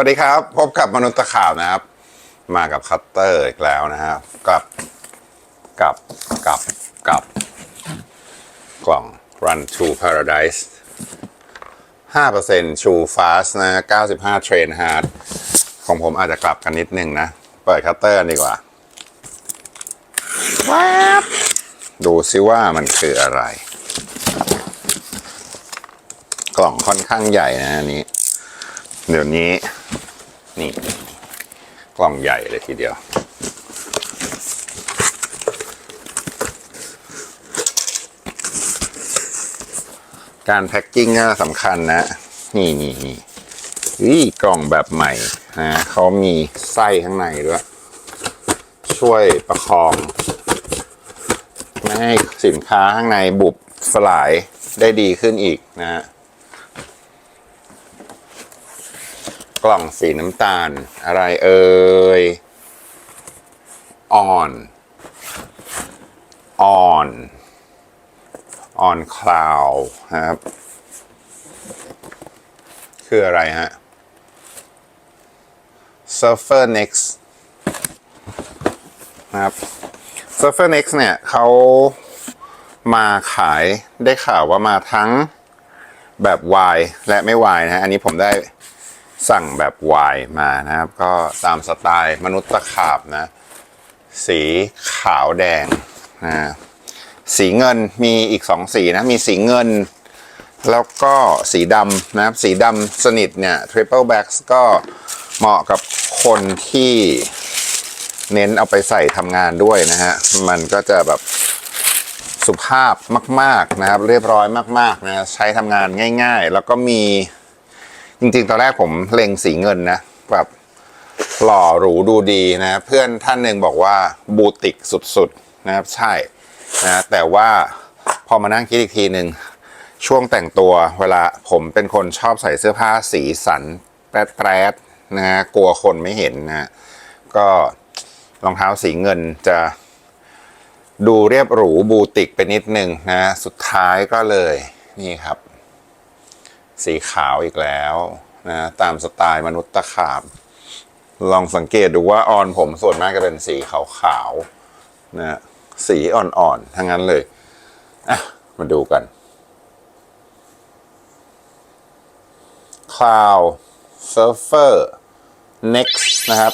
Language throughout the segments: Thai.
วัสดีครับ พบกับมนุษย์ตะข่าวนะครับ มากับคัตเตอร์อีกแล้วนะฮะกับกับกับกับ กล่อง Run to Paradise 5% True Fast นะ 95 Train Hard ของผมอาจจะกลับกันนิดนึงนะ เปิดคัตเตอร์กันดีกว่าแวบดูซิว่ามันคืออะไร กล่องค่อนข้างใหญ่นะอันนี้ เดี๋ยวนี้ นี่ กล่องใหญ่เลยทีเดียว การแพ็กกิ้งก็สำคัญนะ นี่นี่นี่วิกล่องแบบใหม่นะเขามีไส้ข้างในด้วย ช่วยประคอง ไม่ให้สินค้าข้างในบุบสลายได้ดีขึ้นอีกนะฮะ กล่องสีน้ำตาล อะไรเอ่ย อ่อน อ่อนอ่อนคลาวครับ คืออะไรฮะ Surfer Next นะครับ Surfer Next เนี่ยเขามาขายได้ข่าวว่ามาทั้งแบบวายและไม่วายนะฮะ อันนี้ผมได้ สั่งแบบวายมานะครับ ก็ตามสไตล์มนุษย์ตะขาบนะ สีขาวแดงนะสีเงินมีอีกสองสีนะ มีสีเงิน แล้วก็สีดำนะครับ สีดำสนิทเนี่ย triple backs ก็เหมาะกับคนที่เน้นเอาไปใส่ทำงานด้วยนะฮะ มันก็จะแบบสุภาพมาก ๆนะครับ เรียบร้อยมาก ๆ นะ ใช้ทำงานง่าย ๆ แล้วก็มี จริงๆ ตอนแรกผมเล็งสีเงินนะแบบหล่อหรูดูดีนะ เพื่อนท่านหนึ่งบอกว่าบูติกสุดๆนะครับใช่นะแต่ว่าพอมานั่งคิดอีกทีหนึ่งช่วงแต่งตัวเวลาผมเป็นคนชอบใส่เสื้อผ้าสีสันแปรดๆนะฮะกลัวคนไม่เห็นนะก็รองเท้าสีเงินจะดูเรียบหรูบูติกไปนิดนึงนะ สุดท้ายก็เลยนี่ครับ สีขาวอีกแล้วนะตามสไตล์มนุษย์ตะขาบ ลองสังเกตดูว่าออนผมส่วนมากจะเป็นสีขาวๆนะสีอ่อนๆทั้งนั้นเลยอะมาดูกัน Cloud Surfer Next นะครับ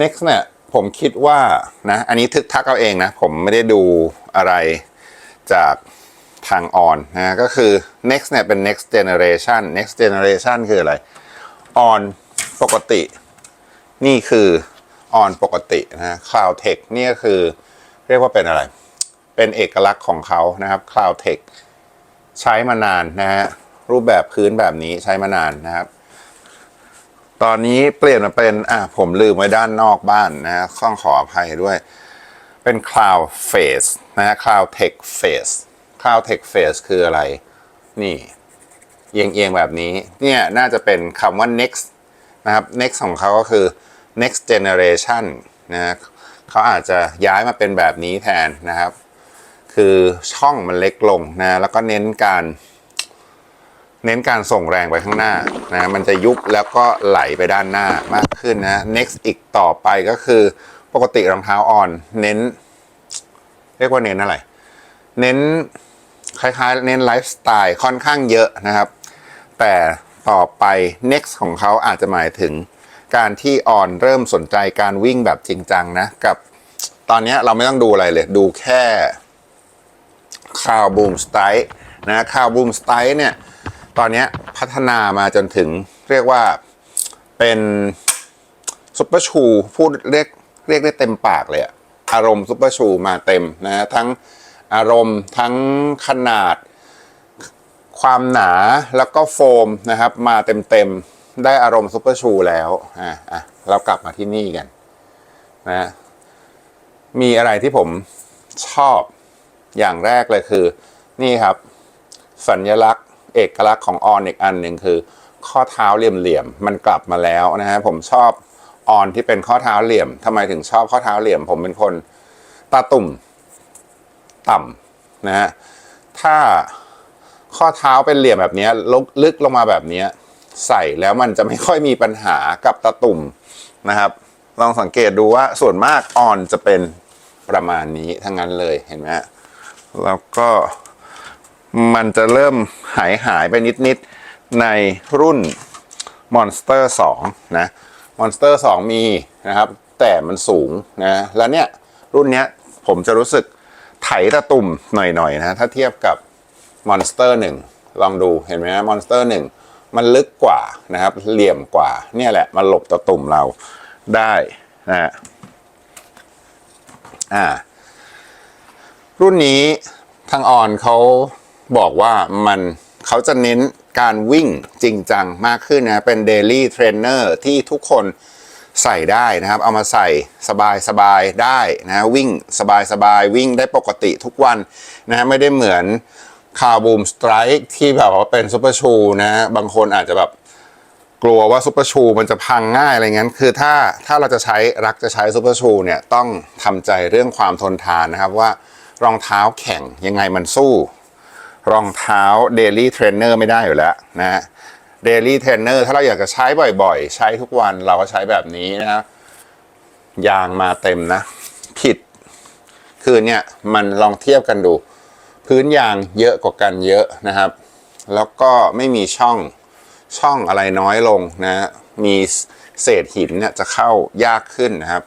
Next เนี่ยผมคิดว่านะ อันนี้ทึกทักเอาเองนะ ผมไม่ได้ดูอะไรจาก ทางออนนะก็คือ next เนี่ยเป็น next generation next generation คืออะไร on ปกติ นี่คือ on ปกตินะ cloud tech นี่ก็คือเรียกว่าเป็นอะไร เป็นเอกลักษณ์ของเขานะครับ cloud tech ใช้มานานนะฮะรูปแบบพื้นแบบนี้ใช้มานานนะครับ ตอนนี้เปลี่ยนมาเป็นอะผมลืมไว้ด้านนอกบ้านนะข้องขออภัยด้วย เป็น cloud face นะฮะ cloud tech face cloud tech face คืออะไร นี่เอียงเอียงๆแบบนี้ เนี่ยน่าจะเป็นคำว่า next นะครับ next ของเขาก็คือ next generation นะเขาอาจจะย้ายมาเป็นแบบนี้แทนนะครับ คือช่องมันเล็กลงนะ แล้วก็เน้นการ เน้นการส่งแรงไปข้างหน้านะมันจะยุบแล้วก็ไหลไปด้านหน้ามากขึ้นนะ next อีกต่อไปก็คือปกติรองเท้าอ่อน เน้น เรียกว่าเน้นอะไร เน้นคล้ายๆ เน้นไลฟ์สไตล์ค่อนข้างเยอะนะครับ แต่ต่อไป next ของเขาอาจจะหมายถึงการที่ออนเริ่มสนใจการวิ่งแบบจริงจังนะ กับตอนนี้เราไม่ต้องดูอะไรเลย ดูแค่คาวบูมสไตล์นะคาวบูมสไตล์เนี่ย ตอนนี้พัฒนามาจนถึงเรียกว่าเป็นซุปเปอร์ชู พูดเรียกเรียกได้เต็มปากเลยอะอารมณ์ซุปเปอร์ชูมาเต็มนะทั้ง อารมณ์ทั้งขนาด ความหนาแล้วก็โฟมนะครับ มาเต็มๆ ได้อารมณ์ซุปเปอร์ชูแล้วอะอะเรากลับมาที่นี่กันนะมีอะไรที่ผมชอบอย่างแรกเลยคือ นี่ครับ สัญลักษณ์เอกลักษณ์ของออนอีกอันหนึ่งคือ ข้อเท้าเหลี่ยมๆมันกลับมาแล้วนะฮะผมชอบออนที่เป็นข้อเท้าเหลี่ยมทำไมถึงชอบข้อเท้าเหลี่ยม ผมเป็นคนตาตุ่ม ต่ำนะฮะถ้าข้อเท้าเป็นเหลี่ยมแบบนี้ลึกลึกลงมาแบบนี้ใส่แล้วมันจะไม่ค่อยมีปัญหากับตะตุ่มนะครับ ลองสังเกตดูว่าส่วนมากออนจะเป็นประมาณนี้ทั้งนั้นเลยเห็นไหมฮะแล้วก็มันจะเริ่มหายหายไปนิดๆในรุ่น Monster 2 นะ Monster 2 มีนะครับ แต่มันสูงนะ แล้วเนี่ย รุ่นเนี้ยผมจะรู้สึก ไถตะตุ่มหน่อยๆนะถ้าเทียบกับ Monster 1ลองดูเห็นไหมฮะ Monster 1มันลึกกว่านะครับ เหลี่ยมกว่า เนี่ยแหละมันหลบตะตุ่มเราได้นะฮะอ่า รุ่นนี้ทางออนเขาบอกว่ามันเขาจะเน้นการวิ่งจริงจังมากขึ้นนะ เป็นเดลี่เทรนเนอร์ที่ทุกคน ใส่ได้นะครับ เอามาใส่สบายสบายได้นะวิ่งสบายสบายวิ่งได้ปกติทุกวันนะไม่ได้เหมือนคาร์บูมสไตร์ที่แบบว่าเป็นซูเปอร์ชูนะบางคนอาจจะแบบกลัวว่าซูเปอร์ชูมันจะพังง่ายอะไรเงี้ยคือถ้าถ้าเราจะใช้รักจะใช้ซูเปอร์ชูเนี่ยต้องทำใจเรื่องความทนทานนะครับว่ารองเท้าแข็งยังไงมันสู้ รองเท้าเดลี่เทรนเนอร์ไม่ได้อยู่แล้วนะ ฮะเดลี่เทรนเนอร์ถ้าเราอยากจะใช้บ่อยๆ ใช้ทุกวันเราก็ใช้แบบนี้นะยางมาเต็มนะ ผิด คือเนี่ยมันลองเทียบกันดู พื้นยางเยอะกว่ากันเยอะนะครับ แล้วก็ไม่มีช่องช่องอะไรน้อยลงนะ มีเศษหินเนี่ยจะเข้ายากขึ้นนะครับ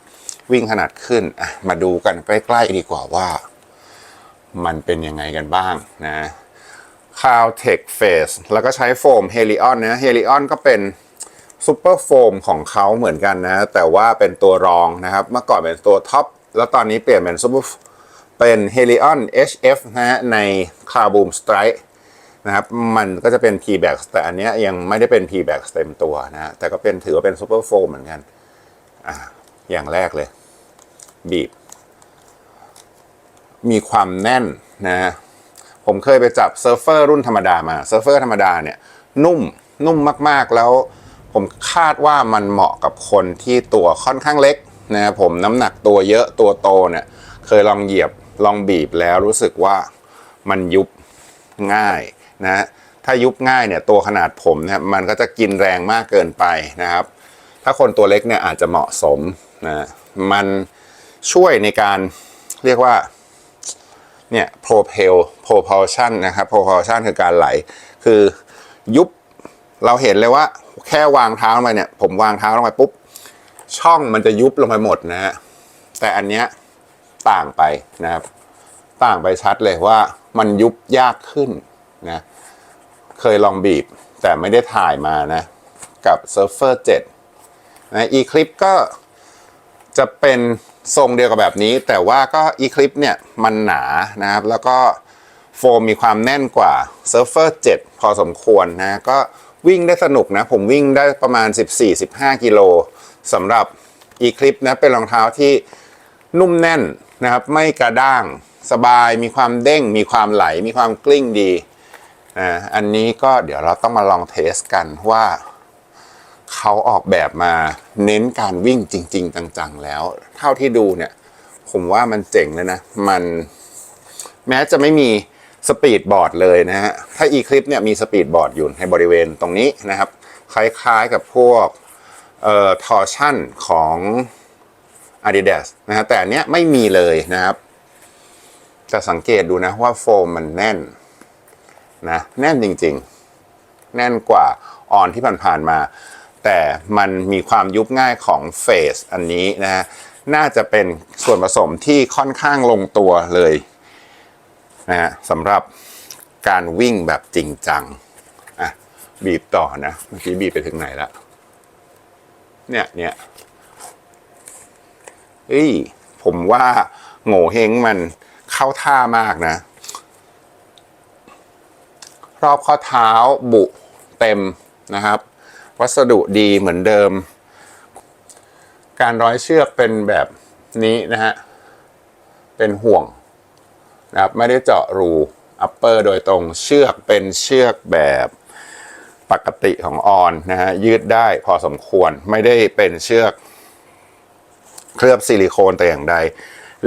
วิ่งขนาดขึ้นมาดูกันใกล้ ๆ ดีกว่าว่า มันเป็นยังไงกันบ้างนะ คาวเทคเฟสแล้วก็ใช้โฟมเฮลิออนนะเฮลิออนก็เป็นซูเปอร์โฟมของเขาเหมือนกันนะ แต่ว่าเป็นตัวรองนะครับ เมื่อก่อนเป็นตัวท็อป แล้วตอนนี้เปลี่ยนเป็นซูเปอร์เป็น Helion HF นะฮะใน c a r b o o m Strike นะครับ มันก็จะเป็น P-Back แต่อันเนี้ยยังไม่ได้เป็น P-Back เต็มตัวนะฮะแต่ก็เป็นถือว่าเป็นซูเปอร์โฟมเหมือนกันอ่าอย่างแรกเลย บีบ มีความแน่นนะ ผมเคยไปจับเซิร์ฟเฟอร์รุ่นธรรมดามาเซิร์ฟเฟอร์ธรรมดาเนี่ยนุ่มนุ่มมากๆแล้ว ผมคาดว่ามันเหมาะกับคนที่ตัวค่อนข้างเล็กนะผมน้ำหนักตัวเยอะตัวโตเนี่ยเคยลองเหยียบลองบีบแล้วรู้สึกว่ามันยุบง่ายนะถ้ายุบง่ายเนี่ยตัวขนาดผมเนี่ยมันก็จะกินแรงมากเกินไปนะครับ ถ้าคนตัวเล็กเนี่ยอาจจะเหมาะสมนะมันช่วยในการเรียกว่า เนี่ย propel propulsion นะครับ propulsion คือการไหล คือยุบเราเห็นเลยว่าแค่วางเท้าลงไปเนี่ย ผมวางเท้าลงไปปุ๊บ ช่องมันจะยุบลงไปหมดนะฮะแต่อันเนี้ยต่างไปนะครับ ต่างไปชัดเลยว่ามันยุบยากขึ้นนะเคยลองบีบแต่ไม่ได้ถ่ายมานะกับ Surfer 7นะ Eclipse ก็จะเป็น ทรงเดียวกับแบบนี้ แต่ว่าก็ Eclipse เนี่ยมันหนานะครับ แล้วก็โฟมมีความแน่นกว่า Surfer 7 พอสมควรนะก็วิ่งได้สนุกนะ ผมวิ่งได้ประมาณ 14-15 กิโลสำหรับ Eclipse นะเป็นรองเท้าที่นุ่มแน่นนะครับ ไม่กระด้างสบายมีความเด้ง มีความไหล มีความกลิ้งดีนะอันนี้ก็เดี๋ยวเราต้องมาลองเทสกันว่า เขาออกแบบมาเน้นการวิ่งจริง ๆ จังๆแล้ว เท่าที่ดูเนี่ยผมว่ามันเจ๋งเลยนะ มันแม้จะไม่มีสปีดบอร์ดเลยนะฮะ ถ้า Eclipse เนี่ยมีสปีดบอร์ดอยู่ในบริเวณตรงนี้นะครับ คล้ายๆกับพวกเอ่อทอร์ชั่นของ Adidas นะฮะแต่อันเนี้ยไม่มีเลยนะครับ จะสังเกตดูนะว่าโฟมมันแน่นนะแน่นจริงๆ แน่นกว่าออนที่ผ่านๆมา แต่มันมีความยุบง่ายของเฟสอันนี้นะฮะน่าจะเป็นส่วนผสมที่ค่อนข้างลงตัวเลยนะฮะสำหรับการวิ่งแบบจริงจังอะบีบต่อนะเมื่อกี้บีบไปถึงไหนแล้วเนี่ยเนี่ยเฮ้ยผมว่าโง่เฮงมันเข้าท่ามากนะ รอบข้อเท้าบุเต็มนะครับ วัสดุดีเหมือนเดิม การร้อยเชือกเป็นแบบนี้นะฮะ เป็นห่วงนะครับไม่ได้เจาะรูอัปเปอร์โดยตรงเชือกเป็นเชือกแบบปกติของออนนะฮะยืดได้พอสมควรไม่ได้เป็นเชือก เคลือบซิลิโคนแต่อย่างใด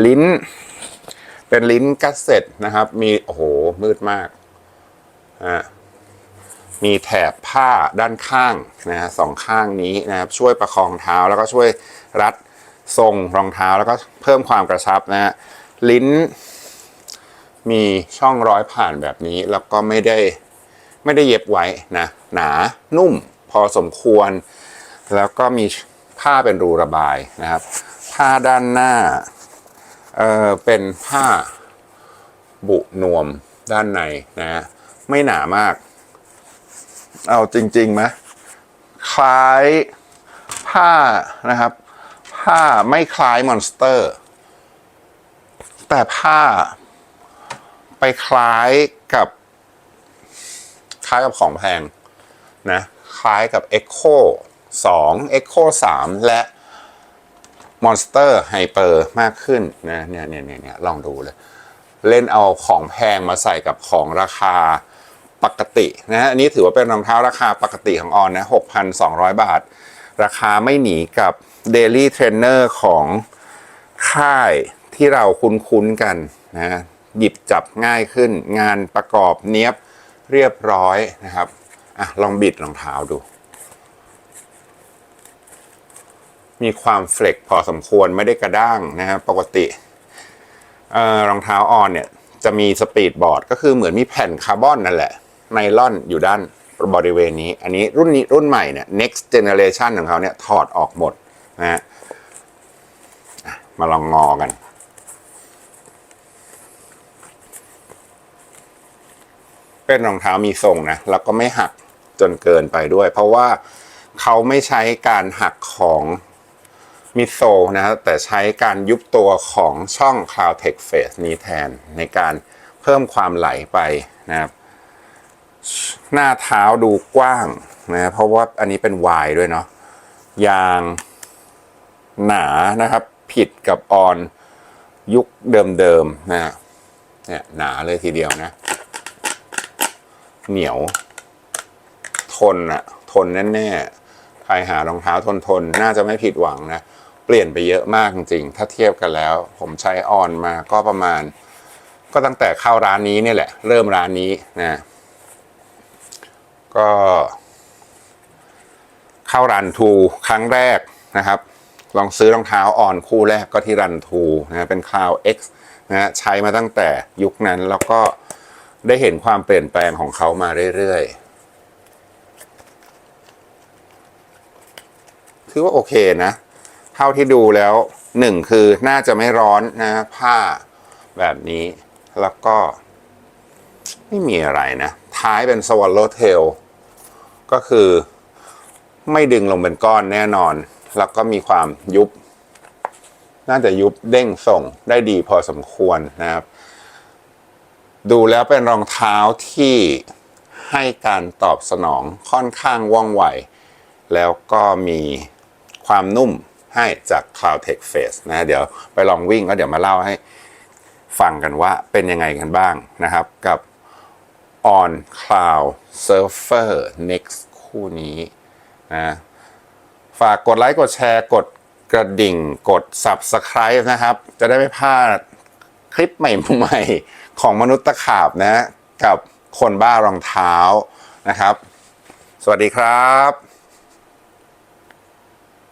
ลิ้น เป็นลิ้นกัสเซ็ตนะครับ มี โอ้โห มืดมากอะ มีแถบผ้าด้านข้างนะฮะสองข้างนี้นะครับช่วยประคองเท้าแล้วก็ช่วยรัดทรงรองเท้าแล้วก็เพิ่มความกระชับนะฮะลิ้น มีช่องร้อยผ่านแบบนี้แล้วก็ไม่ได้ไม่ได้เย็บไว้นะหนานุ่มพอสมควร แล้วก็มีผ้าเป็นรูระบายนะครับ ผ้าด้านหน้าเออเป็นผ้าบุนวมด้านในนะฮะไม่หนามาก เอาจริงๆไหมคล้ายผ้านะครับ ผ้าไม่คล้ายมอนสเตอร์ แต่ผ้าไปคล้ายกับ คล้ายกับของแพงนะ คล้ายกับ Echo 2 Echo 3 และ Monster Hyper มากขึ้นนะเนี่ยเนี่ยเนี่ยเนี่ยลองดูเลย เล่นเอาของแพงมาใส่กับของราคา ปกตินะฮะอันนี้ถือว่าเป็นรองเท้าราคาปกติของออนนะ6,200 บาท ราคาไม่หนีกับ Daily Trainer ของค่ายที่เราคุ้นๆกันนะหยิบจับง่ายขึ้นงานประกอบเนี้ยบเรียบร้อยนะครับอะลองบิดรองเท้าดู มีความเฟล็กพอสมควรไม่ได้กระด้างนะครับปกติรองเท้าออนเนี่ยจะมีสปีดบอร์ดก็คือเหมือนมีแผ่นคาร์บอนนั่นแหละ ไนลอนอยู่ด้านบริเวณนี้ อันนี้รุ่นนี้รุ่นใหม่เนี่ย next generation ของเขาเนี่ยถอดออกหมดนะฮะมาลองงอกัน เป็นรองเท้ามีทรงนะ แล้วก็ไม่หักจนเกินไปด้วย เพราะว่าเขาไม่ใช้การหักของมิโซนะแต่ใช้การยุบตัวของช่อง Cloud Tech Face นี้แทนในการเพิ่มความไหลไปนะครับ หน้าเท้าดูกว้างนะเพราะว่าอันนี้เป็นวายด้วยเนาะยางหนานะครับ ผิดกับออนยุคเดิมๆนะฮะเนี่ยหนาเลยทีเดียวนะ เหนียว ทนอะทนแน่ๆใครหารองเท้าทนทนๆน่าจะไม่ผิดหวังนะ เปลี่ยนไปเยอะมากจริงๆ ถ้าเทียบกันแล้ว ผมใช้ออนมาก็ประมาณ ก็ตั้งแต่เข้าร้านนี้เนี่ยแหละ เริ่มร้านนี้นะ ก็ เข้ารันทูครั้งแรกนะครับ ลองซื้อรองเท้าอ่อนคู่แรกก็ที่รันทูนะเป็น Cloud X นะใช้มาตั้งแต่ยุคนั้นแล้วก็ได้เห็นความเปลี่ยนแปลงของเขามาเรื่อยๆถือว่าโอเคนะ เท่าที่ดูแล้วหนึ่งคือน่าจะไม่ร้อนนะผ้าแบบนี้แล้วก็ ไม่มีอะไรนะ ท้ายเป็น swallow tail ก็คือไม่ดึงลงเป็นก้อนแน่นอน แล้วก็มีความยุบ น่าจะยุบเด้งส่งได้ดีพอสมควรนะครับ ดูแล้วเป็นรองเท้าที่ให้การตอบสนองค่อนข้างว่องไว แล้วก็มีความนุ่มให้จาก Cloud Tech Face นะเดี๋ยวไปลองวิ่งก็เดี๋ยวมาเล่าให้ฟังกันว่าเป็นยังไงกันบ้างนะครับกับ On Cloud Surfer Next คู่นี้นะฝากกดไลค์กดแชร์กดกระดิ่งกด Subscribe นะครับ จะได้ไม่พลาดคลิปใหม่ๆของมนุษย์ตะขาบนะ กับคนบ้ารองเท้านะครับ สวัสดีครับ